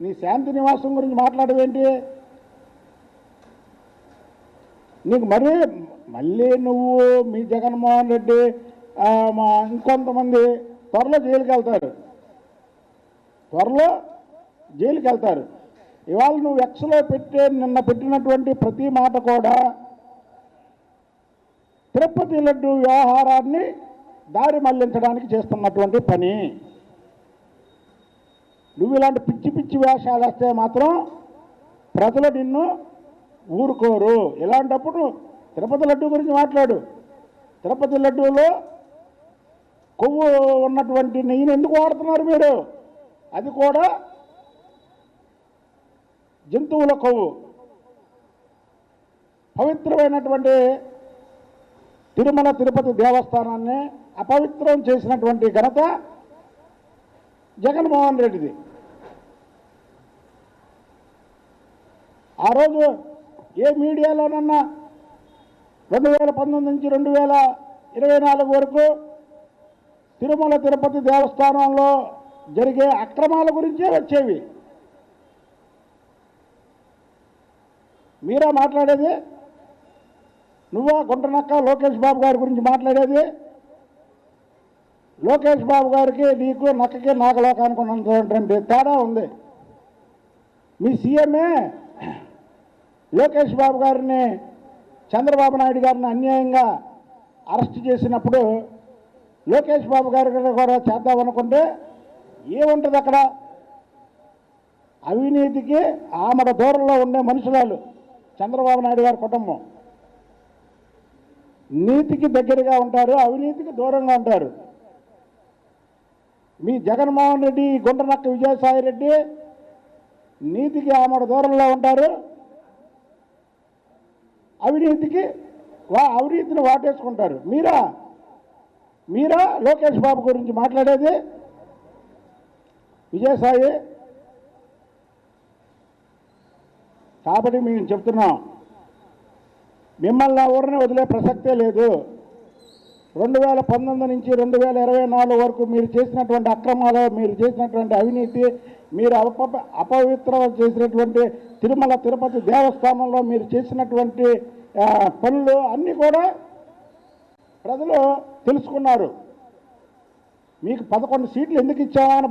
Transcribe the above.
నీ శాంతి నివాసం గురించి మాట్లాడవేంటి? నీకు మరీ మళ్ళీ నువ్వు మీ జగన్మోహన్ రెడ్డి మా ఇంకొంతమంది త్వరలో జైలుకి వెళ్తారు. త్వరలో జైలుకి వెళ్తారు. ఇవాళ నువ్వు ఎక్స్లో పెట్టే నిన్న పెట్టినటువంటి ప్రతి మాట కూడా తిరుపతి లడ్డు వ్యవహారాన్ని దారి మళ్ళించడానికి చేస్తున్నటువంటి పని. నువ్వు ఇలాంటి పిచ్చి పిచ్చి వేషాలు వేస్తే మాత్రం ప్రజలు నిన్ను ఊరుకోరు. ఇలాంటప్పుడు తిరుపతి లడ్డు గురించి మాట్లాడు. తిరుపతి లడ్డూలో కొవ్వు ఉన్నటువంటి నెయ్యిని ఎందుకు వాడుతున్నారు మీరు? అది కూడా జంతువుల కొవ్వు. పవిత్రమైనటువంటి తిరుమల తిరుపతి దేవస్థానాన్ని అపవిత్రం చేసినటువంటి ఘనత జగన్మోహన్ రెడ్డిది. ఆ రోజు ఏ మీడియాలోనన్నా రెండు వేల పంతొమ్మిది నుంచి రెండు వేల ఇరవై నాలుగు వరకు తిరుమల తిరుపతి దేవస్థానంలో జరిగే అక్రమాల గురించే వచ్చేవి. మీరా మాట్లాడేది? నువ్వా గుంటనక్క లోకేష్ బాబు గారి గురించి మాట్లాడేది? లోకేష్ బాబు గారికి నీకు నక్కకి నాగలోకానికి ఉన్నటువంటి తేడా ఉంది. మీ సీఎంఏ లోకేష్ బాబు గారిని చంద్రబాబు నాయుడు గారిని అన్యాయంగా అరెస్ట్ చేసినప్పుడు లోకేష్ బాబు గారి కూడా చేద్దామనుకుంటే ఏముంటుంది అక్కడ? అవినీతికి ఆమడ దూరంలో ఉండే మనుషురాలు చంద్రబాబు నాయుడు గారి కుటుంబం. నీతికి దగ్గరగా ఉంటారు అవినీతికి దూరంగా ఉంటారు. మీ జగన్మోహన్ రెడ్డి గుండ్రనక్క విజయసాయి రెడ్డి నీతికి ఆమడ దూరంలో ఉంటారు. అవినీతికి వా అవినీతిని వాటేసుకుంటారు. మీరా? మీరా లోకేష్ బాబు గురించి మాట్లాడేది? విజయసాయి? కాబట్టి మేము చెప్తున్నాం. మిమ్మల్ని ఎవరిని వదిలే ప్రసక్తే లేదు. రెండు వేల పంతొమ్మిది నుంచి రెండు వేల ఇరవై నాలుగు వరకు మీరు చేసినటువంటి అక్రమాలు మీరు చేసినటువంటి అవినీతి మీరు అప అపవిత్ర చేసినటువంటి తిరుమల తిరుపతి దేవస్థానంలో మీరు చేసినటువంటి పనులు అన్నీ కూడా ప్రజలు తెలుసుకున్నారు. మీకు పదకొండు సీట్లు ఎందుకు ఇచ్చామని